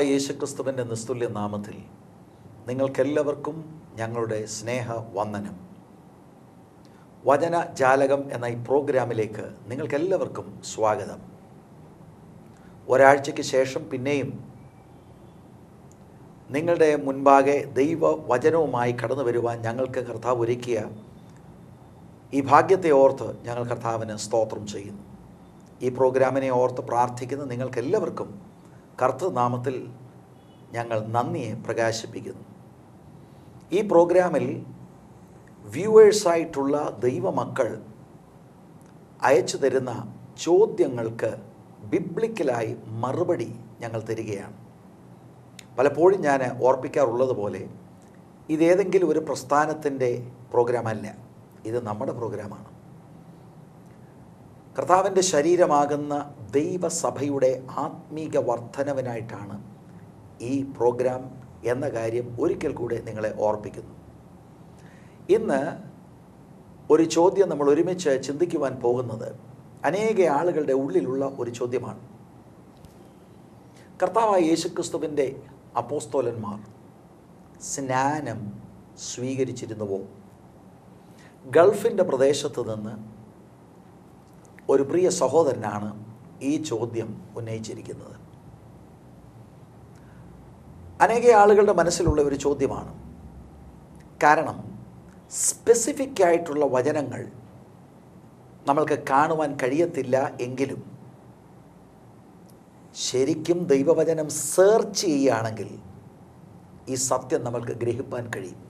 കർത്താവായ യേശുക്രിസ്തുവിന്റെ നിസ്തുല്യ നാമത്തിൽ നിങ്ങൾക്കെല്ലാവർക്കും ഞങ്ങളുടെ സ്നേഹ വന്ദനം വചന ജാലകം എന്ന ഈ പ്രോഗ്രാമിലേക്ക് നിങ്ങൾക്കെല്ലാവർക്കും സ്വാഗതം. ഒരാഴ്ചയ്ക്ക് ശേഷം പിന്നെയും നിങ്ങളുടെ മുൻപാകെ ദൈവ വചനവുമായി കടന്നു വരുവാൻ ഞങ്ങൾക്ക് കർത്താവ് ഒരുക്കിയ ഈ ഭാഗ്യത്തെ ഓർത്ത് ഞങ്ങൾ കർത്താവിന് സ്തോത്രം ചെയ്യുന്നു. ഈ പ്രോഗ്രാമിനെ ഓർത്ത് പ്രാർത്ഥിക്കുന്ന നിങ്ങൾക്കെല്ലാവർക്കും കർത്തൃനാമത്തിൽ ഞങ്ങൾ നന്ദിയെ പ്രകാശിപ്പിക്കുന്നു. ഈ പ്രോഗ്രാമിൽ വ്യൂവേഴ്സായിട്ടുള്ള ദൈവമക്കൾ അയച്ചു തരുന്ന ചോദ്യങ്ങൾക്ക് ബിബ്ലിക്കലായി മറുപടി ഞങ്ങൾ തരികയാണ്. പലപ്പോഴും ഞാൻ ഓർപ്പിക്കാറുള്ളതുപോലെ ഇതേതെങ്കിലും ഒരു പ്രസ്ഥാനത്തിന്റെ പ്രോഗ്രാമല്ല ഇത് നമ്മുടെ പ്രോഗ്രാമാണ്. കർത്താവിന്റെ ശരീരമാകുന്ന ദൈവസഭയുടെ ആത്മീക വർധനവിനായിട്ടാണ് ഈ പ്രോഗ്രാം എന്ന കാര്യം ഒരിക്കൽ കൂടെ നിങ്ങളെ ഓർപ്പിക്കുന്നു. ഇന്ന് ഒരു ചോദ്യം നമ്മൾ ഒരുമിച്ച് ചിന്തിക്കുവാൻ പോകുന്നത് അനേക ആളുകളുടെ ഉള്ളിലുള്ള ഒരു ചോദ്യമാണ്. കർത്താവായ യേശുക്രിസ്തുവിന്റെ അപ്പോസ്തോലന്മാർ സ്നാനം സ്വീകരിച്ചിരുന്നുവോ? ഗൾഫിന്റെ പ്രദേശത്ത് നിന്ന് ഒരു പ്രിയ സഹോദരനാണ് ഈ ചോദ്യം ഉന്നയിച്ചിരിക്കുന്നത്. അനേക ആളുകളുടെ മനസ്സിലുള്ള ഒരു ചോദ്യമാണ്. കാരണം സ്പെസിഫിക് ആയിട്ടുള്ള വചനങ്ങൾ നമ്മൾക്ക് കാണുവാൻ കഴിയത്തില്ല എങ്കിലും ശരിക്കും ദൈവവചനം സെർച്ച് ചെയ്യുകയാണെങ്കിൽ ഈ സത്യം നമ്മൾക്ക് ഗ്രഹിപ്പാൻ കഴിയും.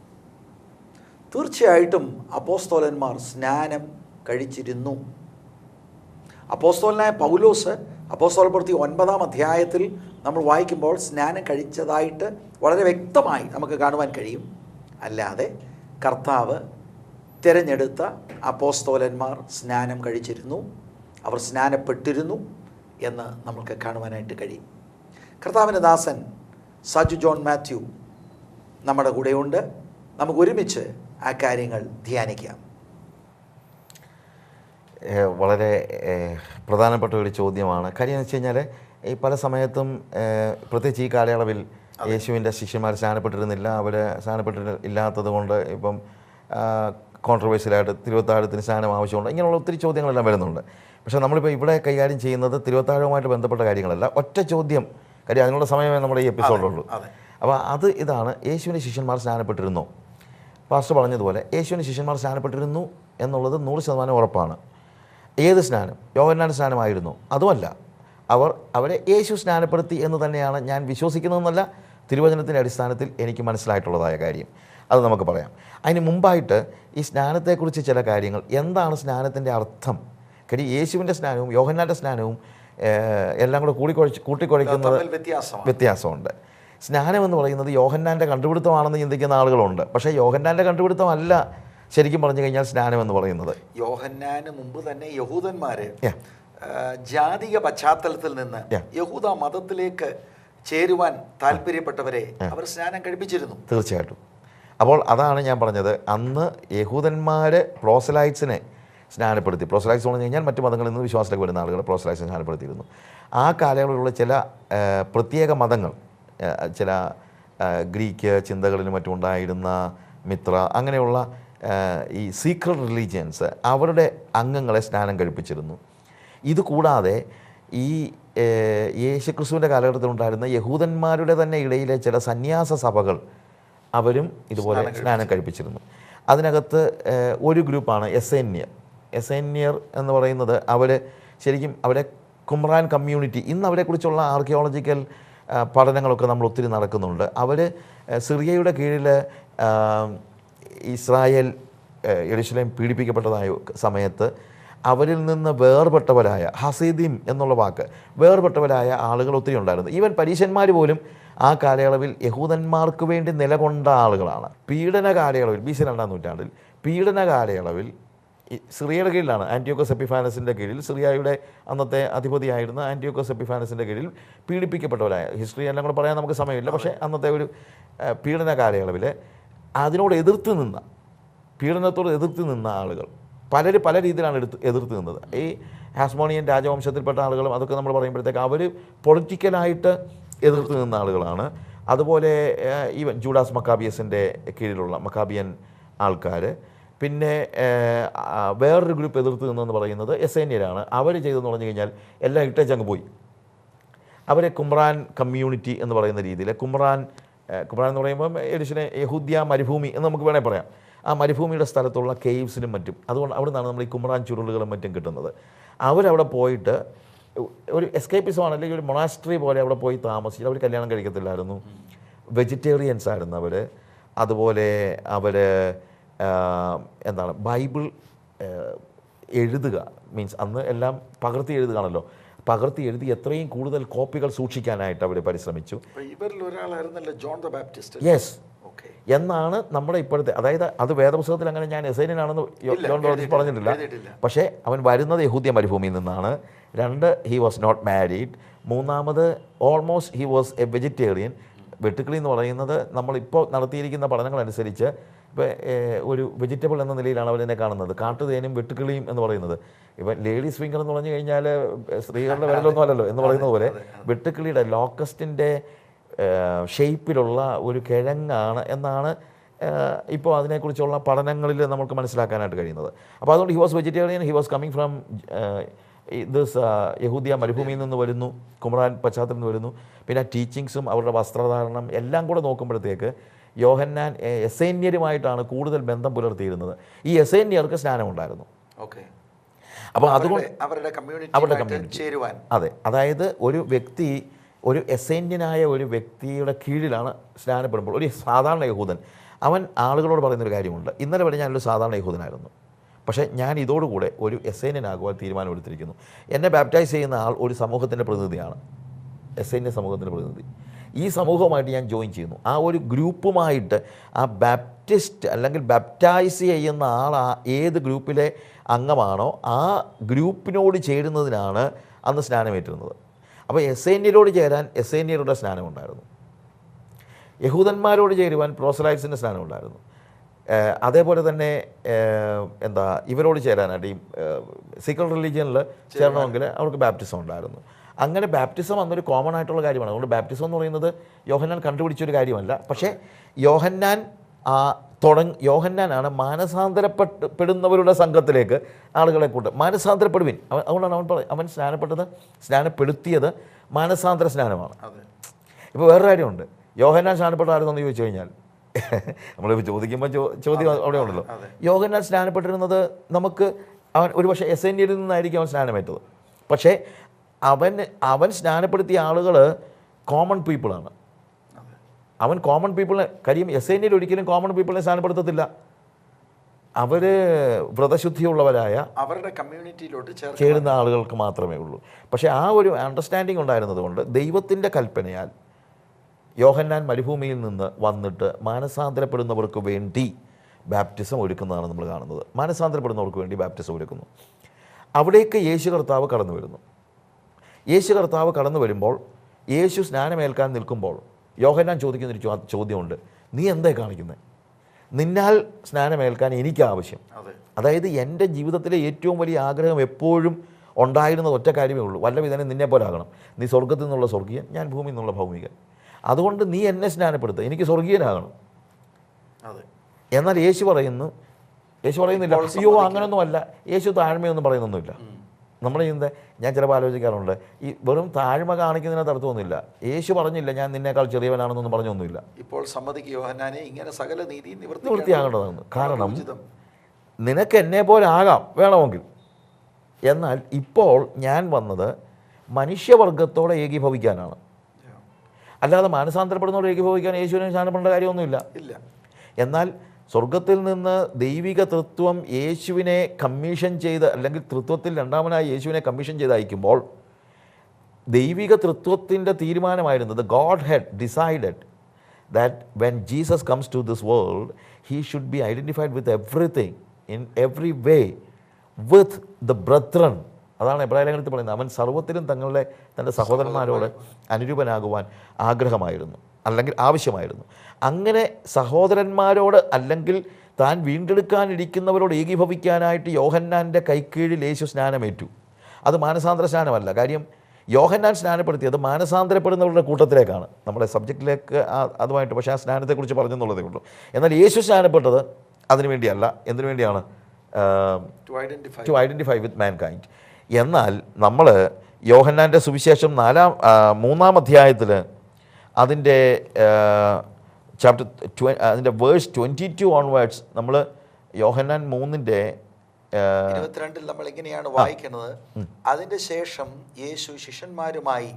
തീർച്ചയായിട്ടും അപ്പോസ്തോലന്മാർ സ്നാനം കഴിച്ചിരുന്നു. അപ്പോസ്തോലനായ പൗലോസ് അപ്പോസ്തോൽ പ്രവൃത്തി ഒൻപതാം അധ്യായത്തിൽ നമ്മൾ വായിക്കുമ്പോൾ സ്നാനം കഴിച്ചതായിട്ട് വളരെ വ്യക്തമായി നമുക്ക് കാണുവാൻ കഴിയും. അല്ലാതെ കർത്താവ് തിരഞ്ഞെടുത്ത അപ്പോസ്തോലന്മാർ സ്നാനം കഴിച്ചിരുന്നു. അവർ സ്നാനപ്പെട്ടിരുന്നു എന്ന് നമുക്ക് കാണുവാനായിട്ട് കഴിയും. കർത്താവിന്റെ ദാസൻ സജു ജോൺ മാത്യു നമ്മുടെ കൂടെയുണ്ട്. നമുക്ക് ഒരുമിച്ച് ആ കാര്യങ്ങൾ ധ്യാനിക്കാം. വളരെ പ്രധാനപ്പെട്ട ഒരു ചോദ്യമാണ്. കാര്യം എന്ന് വെച്ച് കഴിഞ്ഞാൽ ഈ പല സമയത്തും പ്രത്യേകിച്ച് ഈ കാലയളവിൽ യേശുവിന്റെ ശിഷ്യന്മാർ സ്നാനപ്പെട്ടിരുന്നില്ല. അവർ സ്നാനപ്പെട്ടിട്ട് ഇല്ലാത്തത് കൊണ്ട് ഇപ്പം കോൺട്രവേഴ്സ്യലായിട്ട് തിരുവത്താഴത്തിന് സ്നാനം ആവശ്യമുണ്ട്. ഇങ്ങനെയുള്ള ഒത്തിരി ചോദ്യങ്ങളെല്ലാം വരുന്നുണ്ട്. പക്ഷേ നമ്മളിപ്പോൾ ഇവിടെ കൈകാര്യം ചെയ്യുന്നത് തിരുവത്താഴവുമായിട്ട് ബന്ധപ്പെട്ട കാര്യങ്ങളല്ല. ഒറ്റ ചോദ്യം. കാര്യം അതിനുള്ള സമയമേ നമ്മുടെ ഈ എപ്പിസോഡുള്ളൂ അപ്പോൾ അത് ഇതാണ്. യേശുവിന്റെ ശിഷ്യന്മാർ സ്നാനപ്പെട്ടിരുന്നോ. പാസ്റ്റർ പറഞ്ഞതുപോലെ യേശുവിന്റെ ശിഷ്യന്മാർ സ്നാനപ്പെട്ടിരുന്നു എന്നുള്ളത് നൂറ് ശതമാനം ഉറപ്പാണ്. ഏത് സ്നാനം? യോഹന്നാൻ സ്നാനമായിരുന്നു. അതുമല്ല അവർ അവരെ യേശു സ്നാനപ്പെടുത്തി എന്ന് തന്നെയാണ് ഞാൻ വിശ്വസിക്കുന്നതെന്നല്ല തിരുവചനത്തിന്റെ അടിസ്ഥാനത്തിൽ എനിക്ക് മനസ്സിലായിട്ടുള്ളതായ കാര്യം. അത് നമുക്ക് പറയാം. അതിന് മുമ്പായിട്ട് ഈ സ്നാനത്തെക്കുറിച്ച് ചില കാര്യങ്ങൾ. എന്താണ് സ്നാനത്തിന്റെ അർത്ഥം? കാര്യം യേശുവിന്റെ സ്നാനവും യോഹന്നാന്റെ സ്നാനവും എല്ലാം കൂടെ കൂടിക്കൊഴിച്ച് വ്യത്യാസമാണ്. വ്യത്യാസമുണ്ട്. സ്നാനം എന്ന് പറയുന്നത് യോഹന്നാന്റെ കണ്ടുപിടുത്തമാണെന്ന് ചിന്തിക്കുന്ന ആളുകളുണ്ട്. പക്ഷേ യോഹന്നാന്റെ കണ്ടുപിടുത്തമല്ല. ശരിക്കും പറഞ്ഞു കഴിഞ്ഞാൽ സ്നാനം എന്ന് പറയുന്നത്. യോഹന്നാന് മുമ്പ് തന്നെ യഹൂദന്മാര്. ജാതിക പശ്ചാത്തലത്തിൽ നിന്ന് യഹൂദ മതത്തിലേക്ക് ചേരുവാൻ താല്പര്യപ്പെട്ടവരെ അവർ സ്നാനം കഴിപ്പിച്ചിരുന്നു. തീർച്ചയായിട്ടും. അപ്പോൾ അതാണ് ഞാൻ പറഞ്ഞത്. അന്ന് യഹൂദന്മാർ പ്രോസലൈറ്റ്സിനെ സ്നാനപ്പെടുത്തി. പ്രോസലൈറ്റ്സ് എന്ന് പറഞ്ഞു കഴിഞ്ഞാൽ മറ്റു മതങ്ങളിൽ നിന്ന് വിശ്വാസത്തിലേക്ക് വരുന്ന ആളുകൾ പ്രോസലൈറ്റ്സ് സ്നാനപ്പെടുത്തിയിരുന്നു. ആ കാലയളവിലുള്ള ചില പ്രത്യേക മതങ്ങൾ ചില ഗ്രീക്ക് ചിന്തകളിലും മറ്റും ഉണ്ടായിരുന്ന മിത്ര അങ്ങനെയുള്ള ഈ സീക്രട്ട് റിലീജിയൻസ് അവരുടെ അംഗങ്ങളെ സ്നാനം കഴിപ്പിച്ചിരുന്നു. ഇതുകൂടാതെ ഈ യേശുക്രിസ്തുവിന്റെ കാലഘട്ടത്തിലുണ്ടായിരുന്ന യഹൂദന്മാരുടെ തന്നെ ഇടയിലെ ചില സന്യാസ സഭകൾ അവരും ഇതുപോലെ സ്നാനം കഴിപ്പിച്ചിരുന്നു. അതിനകത്ത് ഒരു ഗ്രൂപ്പാണ് എസേന്യർ. എസേന്യർ എന്ന് പറയുന്നത് അവർ ശരിക്കും അവരെ കുമ്രാൻ കമ്മ്യൂണിറ്റി ഇന്ന് അവരെക്കുറിച്ചുള്ള ആർക്കിയോളജിക്കൽ പഠനങ്ങളൊക്കെ നമ്മൾ ഒത്തിരി നടക്കുന്നുണ്ട്. അവർ സിറിയയുടെ കീഴിൽ ഇസ്രായേൽ ഏഹ്, പീഡിപ്പിക്കപ്പെട്ടതായ സമയത്ത് അവരിൽ നിന്ന് വേർപെട്ടവരായ ഹസീദീം എന്നുള്ള വാക്ക് വേർപെട്ടവരായ ആളുകൾ ഒത്തിരി ഉണ്ടായിരുന്നു. ഈവൻ പരീശന്മാർ പോലും ആ കാലയളവിൽ യഹൂദന്മാർക്ക് വേണ്ടി നിലകൊണ്ട ആളുകളാണ്. പീഡന കാലയളവിൽ ബി സി രണ്ടാം നൂറ്റാണ്ടിൽ പീഡന കാലയളവിൽ സിറിയയുടെ കീഴിലാണ്. ആന്റിയോക്കോസ് എപ്പിഫാനസിന്റെ കീഴിൽ സിറിയയുടെ അന്നത്തെ അധിപതിയായിരുന്ന ആന്റിയോക്കോസ് എപ്പിഫാനസിന്റെ കീഴിൽ പീഡിപ്പിക്കപ്പെട്ടവരായ ഹിസ്റ്ററി എല്ലാം കൂടെ പറയാൻ നമുക്ക് സമയമില്ല. പക്ഷേ അന്നത്തെ ഒരു പീഡന കാലയളവിൽ അതിനോട് എതിർത്ത് നിന്ന പീഡനത്തോട് എതിർത്ത് നിന്ന ആളുകൾ. പലർ പല രീതിയിലാണ് എടുത്ത് എതിർത്ത് നിന്നത്. ഈ ഹാസ്മോണിയൻ രാജവംശത്തിൽപ്പെട്ട ആളുകളും അതൊക്കെ നമ്മൾ പറയുമ്പോഴത്തേക്ക് അവർ പൊളിറ്റിക്കലായിട്ട് എതിർത്ത് നിന്ന ആളുകളാണ്. അതുപോലെ ഈ ജൂഡാസ് മക്കാബിയസിന്റെ കീഴിലുള്ള മക്കാബിയൻ ആൾക്കാർ പിന്നെ വേറൊരു ഗ്രൂപ്പ് എതിർത്ത് നിന്നെന്ന് പറയുന്നത് എസ് എൻ എരാണ് അവർ ചെയ്തെന്ന് പറഞ്ഞു കഴിഞ്ഞാൽ എല്ലാം ഇട്ടേച്ചങ്ങ് പോയി. അവരെ കുമ്രാൻ കമ്മ്യൂണിറ്റി എന്ന് പറയുന്ന രീതിയിൽ കുമ്രാൻ ഏഹ്, കുമ്രാൻ എന്ന് പറയുമ്പോൾ എഡിഷനെ യഹൂദ്യ മരുഭൂമി എന്ന് നമുക്ക് വേണേൽ പറയാം. ആ മരുഭൂമിയുടെ സ്ഥലത്തുള്ള കേവ്സിനും മറ്റും അതുകൊണ്ട് അവിടെ നിന്നാണ് നമ്മൾ ഈ കുമ്രാൻ ചുരുളുകളും മറ്റും കിട്ടുന്നത്. അവരവിടെ പോയിട്ട് ഒരു എസ്കേപ്പിസമാണ് അല്ലെങ്കിൽ ഒരു മൊണാസ്ട്രി പോലെ അവിടെ പോയി താമസിച്ച് അവർ കല്യാണം കഴിക്കത്തില്ലായിരുന്നു. വെജിറ്റേറിയൻസ് ആയിരുന്നു അവർ അതുപോലെ അവർ എന്താണ് ബൈബിൾ എഴുതുക. മീൻസ് അന്ന് എല്ലാം പകർത്തി എഴുതുകയാണല്ലോ. പകർത്തി എഴുതി എത്രയും കൂടുതൽ കോപ്പികൾ സൂക്ഷിക്കാനായിട്ട് അവർ പരിശ്രമിച്ചു. അപ്പൊ ഇവരിൽ ഒരാളായിരുന്നല്ലോ ജോൺ ദ ബാപ്റ്റിസ്റ്റ്? യെസ് എന്നാണ് നമ്മുടെ ഇപ്പോഴത്തെ അതായത് അത് വേദപുസ്തകത്തിൽ അങ്ങനെ ഞാൻ എസൈനാണെന്ന് ജോൺ എഴുതിയിട്ടില്ല, പറഞ്ഞിട്ടില്ല. പക്ഷേ അവൻ വരുന്നത് യഹൂദ്യ മരുഭൂമിയിൽ നിന്നാണ്. രണ്ട് ഹി വാസ് നോട്ട് മാരീഡ് മൂന്നാമത് almost he was a vegetarian വെട്ടുക്കിളി എന്ന് പറയുന്നത് നമ്മളിപ്പോൾ നടത്തിയിരിക്കുന്ന പഠനങ്ങളനുസരിച്ച് ഇപ്പോൾ ഒരു വെജിറ്റബിൾ എന്ന നിലയിലാണ് അവരെന്നെ കാണുന്നത്. കാട്ടുതേനും വെട്ടുക്കിളിയും എന്ന് പറയുന്നത്. ഇപ്പം ലേഡീസ് ഫിംഗർ എന്ന് പറഞ്ഞു കഴിഞ്ഞാൽ സ്ത്രീകളുടെ വിരലൊന്നും അല്ലല്ലോ എന്ന് പറയുന്നത് പോലെ വെട്ടുക്കിളിയുടെ ലോക്കസ്റ്റിന്റെ ഷേപ്പിലുള്ള ഒരു കിഴങ്ങാണ് എന്നാണ് ഇപ്പോൾ അതിനെക്കുറിച്ചുള്ള പഠനങ്ങളിൽ നമുക്ക് മനസ്സിലാക്കാനായിട്ട് കഴിയുന്നത്. അപ്പോൾ അതുകൊണ്ട് he was vegetarian he was coming from this യഹൂദിയ മരുഭൂമിയിൽ നിന്ന് വരുന്നു കുമറാൻ പശ്ചാത്തലത്തിൽ നിന്ന് വരുന്നു. പിന്നെ ടീച്ചിങ്സും അവരുടെ വസ്ത്രധാരണം എല്ലാം കൂടെ നോക്കുമ്പോഴത്തേക്ക് യോഹന്നാൻ എസൈന്യരുമായിട്ടാണ് കൂടുതൽ ബന്ധം പുലർത്തിയിരുന്നത്. ഈ എസൈന്യർക്ക് സ്നാനമുണ്ടായിരുന്നു. ഓക്കെ. അപ്പോൾ അതുകൊണ്ട് അവരുടെ അവരുടെ കമ്മ്യൂണിറ്റി ചേരുവാൻ. അതെ. അതായത് ഒരു വ്യക്തി ഒരു എസൈന്യനായ ഒരു വ്യക്തിയുടെ കീഴിലാണ് സ്നാനപ്പെടുമ്പോൾ. ഒരു സാധാരണ യഹൂദൻ. അവൻ ആളുകളോട് പറയുന്നൊരു കാര്യമുണ്ട്. ഇന്നലെ വരെ ഞാനൊരു സാധാരണ യഹൂദനായിരുന്നു. പക്ഷേ ഞാൻ ഇതോടുകൂടെ ഒരു എസൈന്യനാകുവാൻ തീരുമാനമെടുത്തിരിക്കുന്നു. എന്നെ ബാപ്റ്റൈസ് ചെയ്യുന്ന ആൾ ഒരു സമൂഹത്തിന്റെ പ്രതിനിധിയാണ്. എസൈന്യ സമൂഹത്തിന്റെ പ്രതിനിധി. ഈ സമൂഹവുമായിട്ട് ഞാൻ ജോയിൻ ചെയ്യുന്നു. ആ ഒരു ഗ്രൂപ്പുമായിട്ട് ആ ബാപ്റ്റിസ്റ്റ് അല്ലെങ്കിൽ ബാപ്റ്റൈസ് ചെയ്യുന്ന ആൾ ആ ഏത് ഗ്രൂപ്പിലെ അംഗമാണോ ആ ഗ്രൂപ്പിനോട് ചേരുന്നതിനാണ് അന്ന് സ്നാനമേറ്റുന്നത് അപ്പോൾ എസ് എൻ എയിലോട് ചേരാൻ എസ് എൻ എയിലൂടെ സ്നാനമുണ്ടായിരുന്നു. യഹൂദന്മാരോട് ചേരുവാൻ പ്രോസലൈറ്റ്സിന്റെ സ്നാനമുണ്ടായിരുന്നു. അതേപോലെ തന്നെ എന്താ ഇവരോട് ചേരാനായിട്ട് ഈ സീക്രട്ട് റിലീജിയനിൽ ചേരണമെങ്കിൽ അവർക്ക് ബാപ്റ്റിസം ഉണ്ടായിരുന്നു. അങ്ങനെ ബാപ്റ്റിസം അന്നൊരു കോമൺ ആയിട്ടുള്ള കാര്യമാണ്. അതുകൊണ്ട് ബാപ്റ്റിസം എന്ന് പറയുന്നത് യോഹന്നാൻ കണ്ടുപിടിച്ചൊരു കാര്യമല്ല. പക്ഷേ യോഹന്നാൻ ആ തുടങ്ങ യോഹന്നാനാണ് മാനസാന്തരപ്പെട്ട് പെടുന്നവരുടെ സംഘത്തിലേക്ക് ആളുകളെ കൂട്ടുക. മാനസാന്തരപ്പെടുവിൻ. അവൻ അതുകൊണ്ടാണ് അവൻ പറയുന്നത് അവൻ സ്നാനപ്പെട്ടത് സ്നാനപ്പെടുത്തിയത് മാനസാന്തര സ്നാനമാണ്. ഇപ്പോൾ വേറൊരു കാര്യമുണ്ട്. യോഹന്നാൻ സ്നാനപ്പെട്ട ആരെന്ന് ചോദിച്ചു കഴിഞ്ഞാൽ നമ്മളിപ്പോൾ ചോദിക്കുമ്പോൾ ചോ- ചോദ്യം അവിടെ ഉണ്ടല്ലോ. യോഹന്നാൻ സ്നാനപ്പെട്ടിരുന്നത് നമുക്ക് അവൻ ഒരു പക്ഷേ എസ് എൻ ഡിയിൽ നിന്നായിരിക്കും അവൻ സ്നാനമേറ്റത്. പക്ഷേ അവൻ അവൻ സ്നാനപ്പെടുത്തിയ ആളുകൾ കോമൺ പീപ്പിളാണ് അവൻ കോമൺ പീപ്പിളിനെ കാര്യം എസ് എൻ ഡിയിൽ ഒരിക്കലും കോമൺ പീപ്പിളിനെ സ്നാനപ്പെടുത്തത്തില്ല. അവർ വ്രതശുദ്ധിയുള്ളവരായ അവരുടെ കമ്മ്യൂണിറ്റിയിലോട്ട് ചേരുന്ന ആളുകൾക്ക് മാത്രമേ ഉള്ളൂ. പക്ഷേ ആ ഒരു അണ്ടർസ്റ്റാൻഡിങ് ഉണ്ടായിരുന്നത് കൊണ്ട് ദൈവത്തിന്റെ കൽപ്പനയാൽ യോഹന്നാൻ മരുഭൂമിയിൽ നിന്ന് വന്നിട്ട് മാനസാന്തരപ്പെടുന്നവർക്ക് വേണ്ടി ബാപ്റ്റിസം ഒരുക്കുന്നതാണ് നമ്മൾ കാണുന്നത്. മാനസാന്തരപ്പെടുന്നവർക്ക് വേണ്ടി ബാപ്റ്റിസം ഒരുക്കുന്നു. അവിടേക്ക് യേശു കർത്താവ് കടന്നു വരുന്നു. യേശു കർത്താവ് കടന്നു വരുമ്പോൾ യേശു സ്നാനമേൽക്കാൻ നിൽക്കുമ്പോൾ യോഹന്നാൻ ചോദിക്കുന്നൊരു ഒരു ചോദ്യമുണ്ട്. നീ എന്താ കാണിക്കുന്നത് നിന്നാൽ സ്നാനമേൽക്കാൻ എനിക്ക് ആവശ്യം അതെ. അതായത് എന്റെ ജീവിതത്തിലെ ഏറ്റവും വലിയ ആഗ്രഹം എപ്പോഴും ഉണ്ടായിരുന്നത് ഒറ്റ കാര്യമേ ഉള്ളൂ. വല്ല വിധാനം നിന്നെ പോലെ ആകണം നീ സ്വർഗത്തിൽ നിന്നുള്ള സ്വർഗീയൻ ഞാൻ ഭൂമിയിൽ നിന്നുള്ള ഭൗമികൻ. അതുകൊണ്ട് നീ എന്നെ സ്നാനപ്പെടുത്തുക എനിക്ക് സ്വർഗീയനാകണം. അതെ. എന്നാൽ യേശു പറയുന്നു യേശു പറയുന്നില്ല അയ്യോ അങ്ങനൊന്നുമല്ല. യേശു താഴ്മയൊന്നും പറയുന്നൊന്നുമില്ല. നമ്മൾ ചെയ്യുന്നത് ഞാൻ ചിലപ്പോൾ ആലോചിക്കാറുണ്ട് ഈ വെറും താഴ്മ കാണിക്കുന്നതിനെ അർത്ഥമൊന്നുമില്ല. യേശു പറഞ്ഞില്ല ഞാൻ നിന്നേക്കാൾ ചെറിയവനാണെന്നൊന്നും പറഞ്ഞൊന്നുമില്ല. ഇപ്പോൾ സമ്മതിക്ക് യോഹന്നാനെ ഇങ്ങനെ സകല നീതി നിവൃത്തിയാകേണ്ടതാണ് കാരണം നിനക്ക് എന്നെ പോലെ ആകാം വേണമെങ്കിൽ. എന്നാൽ ഇപ്പോൾ ഞാൻ വന്നത് മനുഷ്യവർഗത്തോടെ ഏകീഭവിക്കാനാണ്. അല്ലാതെ മാനസാന്തരപ്പെടുന്നതോടെ ഏകീഭവിക്കാൻ യേശുവിനെ ശാനപ്പെടേണ്ട കാര്യമൊന്നുമില്ല. ഇല്ല. എന്നാൽ സ്വർഗത്തിൽ നിന്ന് ദൈവിക തൃത്വം യേശുവിനെ കമ്മീഷൻ ചെയ്ത് അല്ലെങ്കിൽ തൃത്വത്തിൽ രണ്ടാമനായി യേശുവിനെ കമ്മീഷൻ ചെയ്ത് അയക്കുമ്പോൾ ദൈവിക തൃത്വത്തിന്റെ തീരുമാനമായിരുന്നത് God head decided that when Jesus comes to this world he should be identified with everything in every way with the brethren അതാണ് എബ്രാഹിം പറയുന്നത്. അവൻ സർവത്തിലും തങ്ങളുടെ തന്റെ സഹോദരന്മാരോട് അനുരൂപനാകുവാൻ ആഗ്രഹമായിരുന്നു. അല്ലെങ്കിൽ ആവശ്യമായിരുന്നു. അങ്ങനെ സഹോദരന്മാരോട് അല്ലെങ്കിൽ താൻ വീണ്ടെടുക്കാനിരിക്കുന്നവരോട് ഏകീഭവിക്കാനായിട്ട് യോഹന്നാന്റെ കൈക്കീഴിൽ യേശു സ്നാനമേറ്റു. അത് മാനസാന്തര സ്നാനമല്ല. കാര്യം യോഹന്നാൻ സ്നാനപ്പെടുത്തിയത് മാനസാന്തരപ്പെടുന്നവരുടെ കൂട്ടത്തിലേക്കാണ്. നമ്മുടെ സബ്ജക്റ്റിലേക്ക് അതുമായിട്ട് പക്ഷേ ആ സ്നാനത്തെക്കുറിച്ച് പറഞ്ഞെന്നുള്ളതേ ഉള്ളൂ. എന്നാൽ യേശു സ്നാനപ്പെട്ടത് അതിനു വേണ്ടിയല്ല. എന്തിനു വേണ്ടിയാണ്? To identify with mankind എന്നാൽ നമ്മൾ യോഹന്നാന്റെ സുവിശേഷം നാലാം മൂന്നാം അധ്യായത്തിൽ അതിന്റെ ചാപ്റ്റർ ട്വ അതിന്റെ വേഴ്സ് ട്വന്റി ടു ഓൺവേർഡ്സ് നമ്മൾ യോഹന്നാൻ മൂന്നിന്റെ ഇരുപത്തിരണ്ടിൽ നമ്മൾ ഇങ്ങനെയാണ് വായിക്കുന്നത് അതിന്റെ ശേഷം യേശു ശിഷ്യന്മാരുമായി.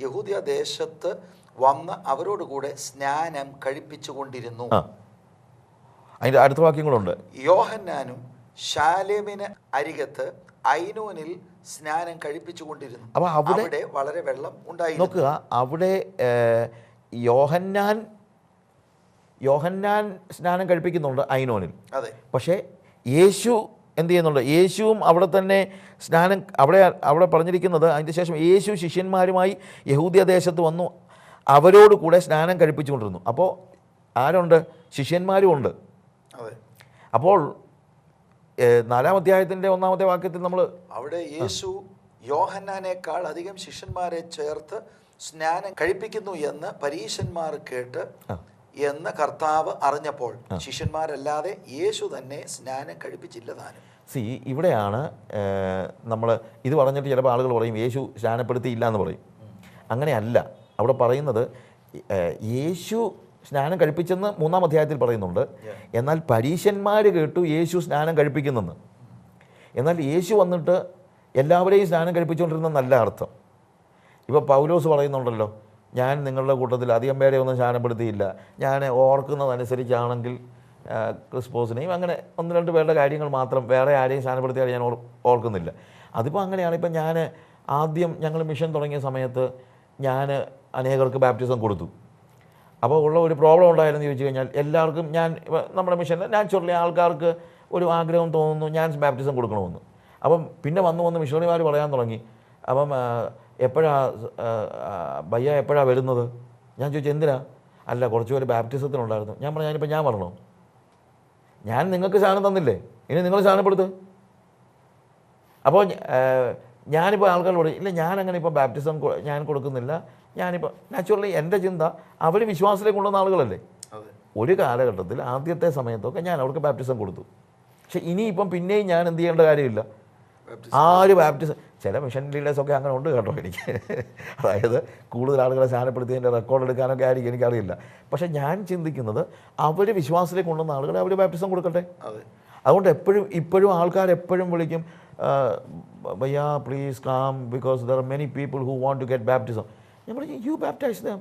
യഹൂദിയ ദേശത്ത് വന്ന് അവരോടുകൂടെ സ്നാനം കഴിപ്പിച്ചുകൊണ്ടിരുന്നു. അതിന്റെ അടുത്ത വാക്യങ്ങളുണ്ട്. യോഹന്നാനും ശാലേമിന് അരികത്ത് ഐനോനിൽ സ്നാനം കഴിപ്പിച്ചുകൊണ്ടിരുന്നു അപ്പൊ അവിടെ- വളരെ വെള്ളം ഉണ്ടായി നോക്കുക അവിടെ യോഹന്നാൻ യോഹന്നാൻ സ്നാനം കഴിപ്പിക്കുന്നുണ്ട് ഐനോനിൽ. അതെ. പക്ഷേ യേശു എന്ത് ചെയ്യുന്നുണ്ട്? യേശുവും അവിടെ തന്നെ സ്നാനം അവിടെ അവിടെ പറഞ്ഞിരിക്കുന്നത് അതിന്റെ ശേഷം യേശു ശിഷ്യന്മാരുമായി യഹൂദിയ ദേശത്ത് വന്നു അവരോട് കൂടെ സ്നാനം കഴിപ്പിച്ചുകൊണ്ടിരുന്നു. അപ്പോൾ ആരുണ്ട്? ശിഷ്യന്മാരും ഉണ്ട്. അതെ. അപ്പോൾ നാലാം അധ്യായത്തിന്റെ ഒന്നാമത്തെ വാക്യത്തിൽ നമ്മൾ അവിടെ യേശു യോഹന്നാനേക്കാൾ അധികം ശിഷ്യന്മാരെ ചേർത്ത് സ്നാനം കഴിപ്പിക്കുന്നു എന്ന് പരീശന്മാർ കേട്ട്. എന്ന് കർത്താവ് അറിഞ്ഞപ്പോൾ ശിഷ്യന്മാരല്ലാതെ യേശു തന്നെ സ്നാനം കഴിപ്പിച്ചില്ല താനും. സി ഇവിടെയാണ് നമ്മൾ ഇത് പറഞ്ഞിട്ട് ചിലപ്പോൾ ആളുകൾ പറയും യേശു സ്നാനപ്പെടുത്തിയില്ല എന്ന് പറയും. അങ്ങനെയല്ല. അവിടെ പറയുന്നത് യേശു സ്നാനം കഴിപ്പിച്ചെന്ന് മൂന്നാം അധ്യായത്തിൽ പറയുന്നുണ്ട്. എന്നാൽ പരീശന്മാർ കേട്ടു യേശു സ്നാനം കഴിപ്പിക്കുന്നെന്ന്. എന്നാൽ യേശു വന്നിട്ട് എല്ലാവരെയും സ്നാനം കഴിപ്പിച്ചുകൊണ്ടിരുന്ന നല്ല അർത്ഥം. ഇപ്പോൾ പൗലോസ് പറയുന്നുണ്ടല്ലോ ഞാൻ നിങ്ങളുടെ കൂട്ടത്തിൽ അധികം പേരെ ഒന്നും സ്നാനപ്പെടുത്തിയില്ല. ഞാൻ ഓർക്കുന്നതനുസരിച്ചാണെങ്കിൽ ക്രിസ്പോസിനെയും അങ്ങനെ ഒന്ന് രണ്ട് പേരുടെ കാര്യങ്ങൾ മാത്രം വേറെ ആരെയും സ്നാനപ്പെടുത്തിയാൽ ഞാൻ ഓർക്കുന്നില്ല. അതിപ്പോൾ അങ്ങനെയാണ്. ഇപ്പം ഞാൻ ആദ്യം ഞങ്ങൾ മിഷൻ തുടങ്ങിയ സമയത്ത് ഞാൻ അനേകർക്ക് ബാപ്റ്റിസം കൊടുത്തു. അപ്പോൾ ഉള്ള ഒരു പ്രോബ്ലം ഉണ്ടായിരുന്നു ചോദിച്ചു കഴിഞ്ഞാൽ എല്ലാവർക്കും ഞാൻ നമ്മുടെ മിഷനിൽ നാച്ചുറലി ആൾക്കാർക്ക് ഒരു ആഗ്രഹം തോന്നുന്നു ഞാൻ ബാപ്റ്റിസം കൊടുക്കണമെന്ന്. അപ്പം പിന്നെ വന്ന് വന്ന് മിഷണറിമാർ പറയാൻ തുടങ്ങി. അപ്പം എപ്പോഴാ ബയ്യ എപ്പോഴാണ് വരുന്നത്? ഞാൻ ചോദിച്ചു എന്തിനാ? അല്ല കുറച്ച് പേര് ബാപ്റ്റിസത്തിനുണ്ടായിരുന്നു ഞാൻ പറഞ്ഞു ഞാനിപ്പോൾ ഞാൻ പറഞ്ഞോ ഞാൻ നിങ്ങൾക്ക് സാധനം തന്നില്ലേ? ഇനി നിങ്ങൾ സാധനപ്പെടുത്ത്. അപ്പോൾ ഞാനിപ്പോൾ ആൾക്കാരോട് ഇല്ല ഞാനങ്ങനെ ഇപ്പോൾ ബാപ്റ്റിസം ഞാൻ കൊടുക്കുന്നില്ല. ഞാനിപ്പോൾ നാച്ചുറലി എന്റെ ചിന്ത അവർ വിശ്വാസത്തിലേക്ക് കൊണ്ടുവന്ന ആളുകളല്ലേ? ഒരു കാലഘട്ടത്തിൽ ആദ്യത്തെ സമയത്തൊക്കെ ഞാൻ അവർക്ക് ബാപ്റ്റിസം കൊടുത്തു. പക്ഷെ ഇനിയിപ്പം പിന്നെയും ഞാൻ എന്ത് ചെയ്യേണ്ട കാര്യമില്ല. ആര് ബാപ്റ്റിസം ചില മിഷൻ ലീഡേഴ്സൊക്കെ അങ്ങനെ ഉണ്ട് കേട്ടോ എനിക്ക്. അതായത് കൂടുതൽ ആളുകളെ സ്നാനപ്പെടുത്തിയതിന്റെ റെക്കോർഡ് എടുക്കാനൊക്കെ ആയിരിക്കും എനിക്കറിയില്ല. പക്ഷേ ഞാൻ ചിന്തിക്കുന്നത് അവർ വിശ്വാസത്തിലേക്ക് കൊണ്ടുവന്ന ആളുകളെ അവർ ബാപ്റ്റിസം കൊടുക്കട്ടെ? അതെ. അതുകൊണ്ട് എപ്പോഴും ഇപ്പോഴും ആൾക്കാർ എപ്പോഴും വിളിക്കും ബയ്യാ please come because there are many people who want to get baptism ഞാൻ പറഞ്ഞു യു ബാപ്റ്റൈസ് ദം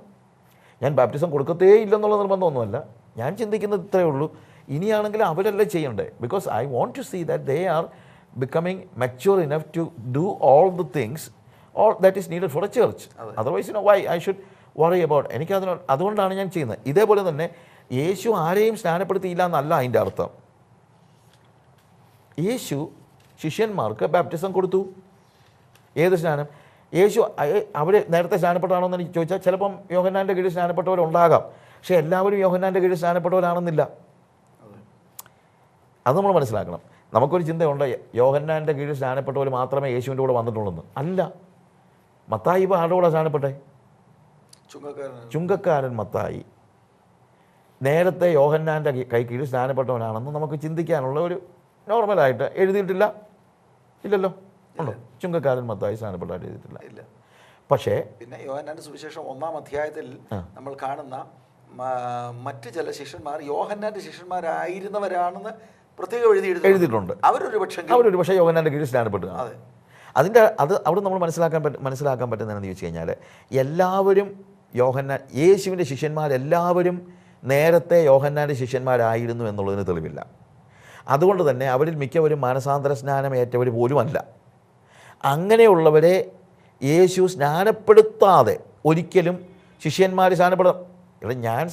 ഞാൻ ബാപ്റ്റിസം കൊടുക്കത്തേ ഇല്ലെന്നുള്ള നിർബന്ധമൊന്നുമല്ല. ഞാൻ ചിന്തിക്കുന്നത് ഇത്രയേ ഉള്ളൂ. ഇനിയാണെങ്കിൽ അവരല്ലേ ചെയ്യണ്ടേ? Because I want to see that they are becoming mature enough to do all the things all that is needed for a church otherwise no why I should worry about എനിക്ക് അതിനോ അതുകൊണ്ടാണ് ഞാൻ ചെയ്യുന്നത്. ഇതേപോലെ തന്നെ യേശു ആരെയും സ്നാനപ്പെടുത്തിയില്ല എന്നല്ല അതിന്റെ അർത്ഥം. യേശു ശിഷ്യന്മാർക്ക് ബാപ്റ്റിസം കൊടുത്തു. ഏത് സ്നാനം? യേശു അവർ നേരത്തെ സ്നാനപ്പെട്ടതാണോ എന്ന് എനിക്ക് ചോദിച്ചാൽ ചിലപ്പം യോഹന്നാന്റെ കീഴിൽ സ്നാനപ്പെട്ടവരുണ്ടാകാം. പക്ഷേ എല്ലാവരും യോഹന്നാന്റെ കീഴിൽ സ്നാനപ്പെട്ടവരാണെന്നില്ല. അത് നമ്മൾ മനസ്സിലാക്കണം. നമുക്കൊരു ചിന്തയുണ്ട് യോഹന്നാന്റെ കീഴിൽ സ്നാനപ്പെട്ടവർ മാത്രമേ യേശുവിന്റെ കൂടെ വന്നിട്ടുള്ളൂ അല്ല. മത്തായി ഇപ്പോൾ ആരുടെ കൂടെ സ്നാനപ്പെട്ടെ? ചുങ്കക്കാരൻ ചുങ്കക്കാരൻ മത്തായി. നേരത്തെ യോഹന്നാന്റെ കൈ കീഴിൽ സ്നാനപ്പെട്ടവനാണെന്ന് നമുക്ക് ചിന്തിക്കാനുള്ള ഒരു നോർമലായിട്ട് എഴുതിയിട്ടില്ല. ഇല്ലല്ലോ. ഉണ്ടോ ചുങ്കക്കാരൻ മത്തായി സ്നാനപ്പെട്ടായിട്ട് ചെയ്തിട്ടില്ല ഇല്ല. പക്ഷേ പിന്നെ യോഹന്നാന്റെ സുവിശേഷം ഒന്നാം അധ്യായത്തിൽ നമ്മൾ കാണുന്ന മറ്റ് ചില ശിഷ്യന്മാർ യോഹന്നാന്റെ ശിഷ്യന്മാരായിരുന്നവരാണെന്ന് പ്രത്യേകം എഴുതി എഴുതിയിട്ടുണ്ട്. അവരൊരു പക്ഷേ അവരൊരു പക്ഷേ യോഹന്നാന്റെ കീഴിൽ സ്ഥാനപ്പെട്ടു അതെ. അതിന്റെ അത് അവിടെ നമ്മൾ മനസ്സിലാക്കാൻ പറ്റ മനസ്സിലാക്കാൻ പറ്റുന്നതെന്ന് ചോദിച്ചു കഴിഞ്ഞാൽ എല്ലാവരും യോഹന്നാൻ യേശുവിന്റെ ശിഷ്യന്മാരെല്ലാവരും നേരത്തെ യോഹന്നാന്റെ ശിഷ്യന്മാരായിരുന്നു എന്നുള്ളതിന് തെളിവില്ല. അതുകൊണ്ട് തന്നെ അവരിൽ മിക്കവരും മാനസാന്തര സ്നാനം ഏറ്റവർ പോലുമല്ല. അങ്ങനെയുള്ളവരെ യേശു സ്നാനപ്പെടുത്താതെ ഒരിക്കലും ശിഷ്യന്മാർ സ്നാനപ്പെടാം ഇവിടെ ഞാൻ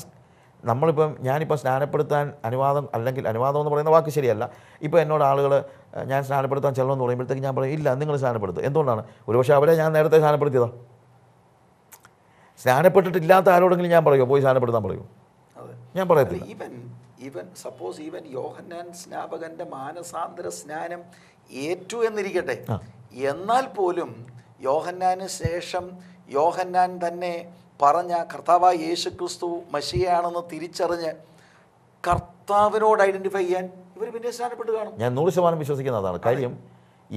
നമ്മളിപ്പം ഞാനിപ്പോൾ സ്നാനപ്പെടുത്താൻ അനുവാദം അല്ലെങ്കിൽ അനുവാദം എന്ന് പറയുന്ന വാക്ക് ശരിയല്ല. ഇപ്പോൾ എന്നോട് ആളുകൾ ഞാൻ സ്നാനപ്പെടുത്താൻ ചെല്ലണമെന്ന് പറയുമ്പോഴത്തേക്ക് ഞാൻ പറയും ഇല്ല നിങ്ങൾ സ്നാനപ്പെടുത്തുക. എന്തുകൊണ്ടാണ്? ഒരുപക്ഷെ അവരെ ഞാൻ നേരത്തെ സ്നാനപ്പെടുത്തിയതാ. സ്നാനപ്പെട്ടിട്ടില്ലാത്ത ആരോടെങ്കിലും ഞാൻ പറയുമോ പോയി സ്നാനപ്പെടുത്താൻ പറയുമോ ഞാൻ പറയത്തില്ല. ഈവൻ സപ്പോസ് ഈവൻ യോഹന്നാൻ സ്നാപകന്റെ മാനസാന്തര സ്നാനം ഏറ്റു എന്നിരിക്കട്ടെ. എന്നാൽ പോലും യോഹന്നാന് ശേഷം യോഹന്നാൻ തന്നെ പറഞ്ഞ കർത്താവായ യേശു ക്രിസ്തു മഷിയാണെന്ന് തിരിച്ചറിഞ്ഞ് കർത്താവിനോട് ഐഡന്റിഫൈ ചെയ്യാൻ ഇവർ പിന്നെ സ്നാനപ്പെട്ട് കാണും. ഞാൻ നൂറ് ശതമാനം വിശ്വസിക്കുന്നതാണ് കാര്യം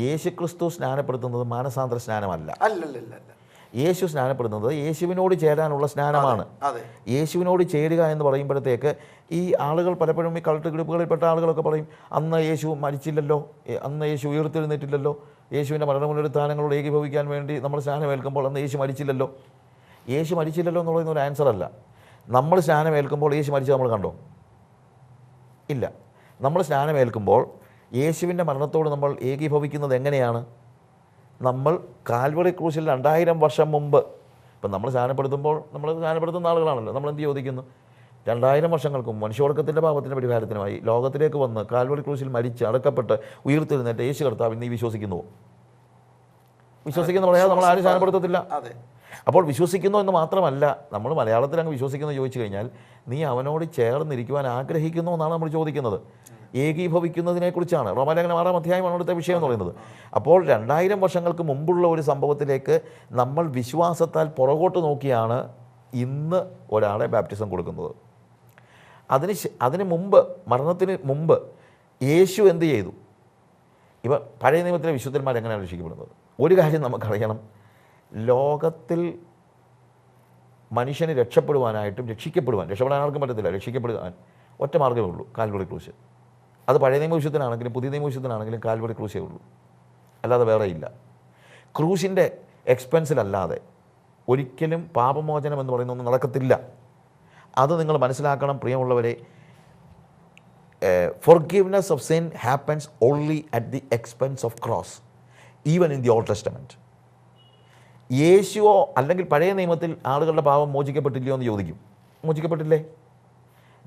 യേശു ക്രിസ്തു സ്നാനപ്പെടുത്തുന്നത് മാനസാന്തര സ്നാനമല്ല. അല്ലല്ലല്ല യേശു സ്നാനപ്പെടുന്നത് യേശുവിനോട് ചേരാനുള്ള സ്നാനമാണ്. യേശുവിനോട് ചേരുക എന്ന് പറയുമ്പോഴത്തേക്ക് ഈ ആളുകൾ പലപ്പോഴും ഈ കൾട്ട് ഗ്രൂപ്പുകളിൽപ്പെട്ട ആളുകളൊക്കെ പറയും അന്ന് യേശു മരിച്ചില്ലല്ലോ അന്ന് യേശു ഉയർത്തെഴുന്നേറ്റില്ലല്ലോ യേശുവിന്റെ മരണമുന്നൊരുത്താനങ്ങളോട് ഏകീഭവിക്കാൻ വേണ്ടി നമ്മൾ സ്നാനമേൽക്കുമ്പോൾ അന്ന് യേശു മരിച്ചില്ലല്ലോ. യേശു മരിച്ചില്ലല്ലോ എന്ന് പറയുന്ന ഒരു ആൻസർ അല്ല. നമ്മൾ സ്നാനമേൽക്കുമ്പോൾ യേശു മരിച്ചത് നമ്മൾ കണ്ടോ? ഇല്ല. നമ്മൾ സ്നാനമേൽക്കുമ്പോൾ യേശുവിന്റെ മരണത്തോട് നമ്മൾ ഏകീഭവിക്കുന്നത് എങ്ങനെയാണ്? നമ്മൾ കാൽവറി ക്രൂശിൽ രണ്ടായിരം വർഷം മുമ്പ് ഇപ്പം നമ്മൾ സ്നാനപ്പെടുത്തുമ്പോൾ നമ്മൾ സ്നാനപ്പെടുത്തുന്ന ആളുകളാണല്ലോ നമ്മൾ എന്ത് ചോദിക്കുന്നു? രണ്ടായിരം വർഷങ്ങൾക്കും മനുഷ്യവർഗത്തിന്റെ പാപത്തിന്റെ പരിഹാരത്തിനുമായി ലോകത്തിലേക്ക് വന്ന് കാൽവറി ക്രൂശിൽ മരിച്ച് അടക്കപ്പെട്ട് ഉയർത്തെഴുന്നേറ്റ് യേശു കർത്താവ് നീ വിശ്വസിക്കുന്നു. വിശ്വസിക്കുന്ന പറയാതെ നമ്മൾ ആരും സ്നാനപ്പെടുത്തത്തില്ല അതെ. അപ്പോൾ വിശ്വസിക്കുന്നു എന്ന് മാത്രമല്ല നമ്മൾ മലയാളത്തിൽ അങ്ങ് വിശ്വസിക്കുന്നു ചോദിച്ചു കഴിഞ്ഞാൽ നീ അവനോട് ചേർന്നിരിക്കുവാൻ ആഗ്രഹിക്കുന്നു എന്നാണ് നമ്മൾ ചോദിക്കുന്നത്. ഏകീഭവിക്കുന്നതിനെക്കുറിച്ചാണ്. റോമാലേഖനം ആറാം അധ്യായമാണ് അവിടുത്തെ വിഷയം എന്ന് പറയുന്നത്. അപ്പോൾ രണ്ടായിരം വർഷങ്ങൾക്ക് മുമ്പുള്ള ഒരു സംഭവത്തിലേക്ക് നമ്മൾ വിശ്വാസത്താൽ പുറകോട്ട് നോക്കിയാണ് ഇന്ന് ഒരാളെ ബാപ്റ്റിസം കൊടുക്കുന്നത്. അതിന് അതിന് മുമ്പ് മരണത്തിന് മുമ്പ് യേശു എന്ത് ചെയ്തു? ഇവ പഴയ നിയമത്തിലെ വിശുദ്ധന്മാർ എങ്ങനെയാണ് രക്ഷിക്കപ്പെടുന്നത്? ഒരു കാര്യം നമുക്കറിയണം. ലോകത്തിൽ മനുഷ്യന് രക്ഷപ്പെടുവാനായിട്ടും രക്ഷിക്കപ്പെടുവാൻ രക്ഷപ്പെടാൻ ആർക്കും പറ്റത്തില്ല. രക്ഷിക്കപ്പെടുവാൻ ഒറ്റ മാർഗമേ ഉള്ളൂ. കാൽവറി ക്രൂശ്. അത് പഴയ നിയമ വിശുദ്ധനാണെങ്കിലും പുതിയ നിയമ വിശുദ്ധനാണെങ്കിലും കാൽവറി ക്രൂശേ ഉള്ളൂ. അല്ലാതെ വേറെ ഇല്ല. ക്രൂശിന്റെ എക്സ്പെൻസിലല്ലാതെ ഒരിക്കലും പാപമോചനം എന്ന് പറയുന്ന ഒന്നും നടക്കത്തില്ല. അത് നിങ്ങൾ മനസ്സിലാക്കണം പ്രിയമുള്ളവരെ. forgiveness of sin happens only at the expense of cross even in the old testament യേശുവോ അല്ലെങ്കിൽ പഴയ നിയമത്തിൽ ആളുകളുടെ പാപം മോചിക്കപ്പെട്ടില്ലയോ എന്ന് ചോദിക്കും. മോചിക്കപ്പെട്ടില്ലേ?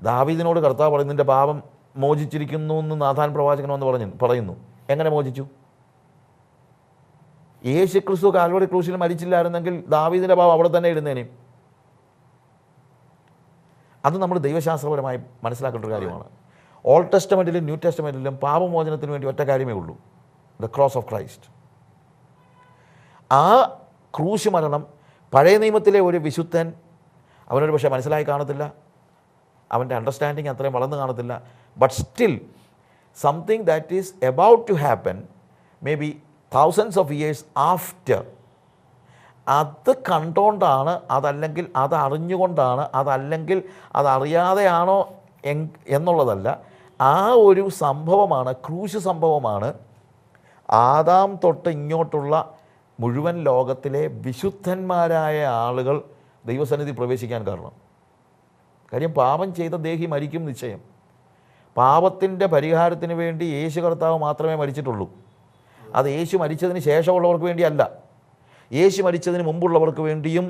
ദാവീദിനോട് കർത്താവ് പറയുന്നതിന്റെ പാപം മോചിച്ചിരിക്കുന്നു എന്ന് നാഥാൻ പ്രവാചകനെന്ന് പറഞ്ഞു പറയുന്നു. എങ്ങനെ മോചിച്ചു? യേശു ക്രിസ്തു കാൽവറി ക്രൂശിൽ മരിച്ചില്ലായിരുന്നെങ്കിൽ ദാവീദിന്റെ ഭാവം അവിടെ തന്നെ ഇടുന്നേനെയും അത് നമ്മൾ ദൈവശാസ്ത്രപരമായി മനസ്സിലാക്കേണ്ട ഒരു കാര്യമാണ്. ഓൾഡ് ടെസ്റ്റമെന്റിലും ന്യൂ ടെസ്റ്റമെന്റിലും പാപമോചനത്തിന് വേണ്ടി ഒറ്റ കാര്യമേ ഉള്ളൂ. ദ ക്രോസ് ഓഫ് ക്രൈസ്റ്റ് ആ ക്രൂശ് മരണം പഴയ നിയമത്തിലെ ഒരു വിശുദ്ധൻ അവനൊരു പക്ഷേ മനസ്സിലായി കാണത്തില്ല. അവന്റെ അണ്ടർസ്റ്റാൻഡിങ് അത്രയും വളർന്നു കാണത്തില്ല. But still something that is about to happen maybe thousands of years after അത് കണ്ടുകൊണ്ടാണ് അതല്ലെങ്കിൽ അത് അറിഞ്ഞുകൊണ്ടാണ് അതല്ലെങ്കിൽ അതറിയാതെയാണോ എന്നുള്ളതല്ല ആ ഒരു സംഭവമാണ് ക്രൂശ് സംഭവമാണ് ആദാം തൊട്ട് ഇങ്ങോട്ടുള്ള മുഴുവൻ ലോകത്തിലെ വിശുദ്ധന്മാരായ ആളുകൾ ദൈവസന്നിധി പ്രവേശിക്കാൻ കാരണം. കാര്യം പാപം ചെയ്ത ദേഹി മരിക്കും നിശ്ചയം. പാപത്തിന്റെ പരിഹാരത്തിന് വേണ്ടി യേശു കർത്താവ് മാത്രമേ മരിച്ചിട്ടുള്ളൂ. അത് യേശു മരിച്ചതിന് ശേഷമുള്ളവർക്ക് വേണ്ടിയല്ല. യേശു മരിച്ചതിന് മുമ്പുള്ളവർക്ക് വേണ്ടിയും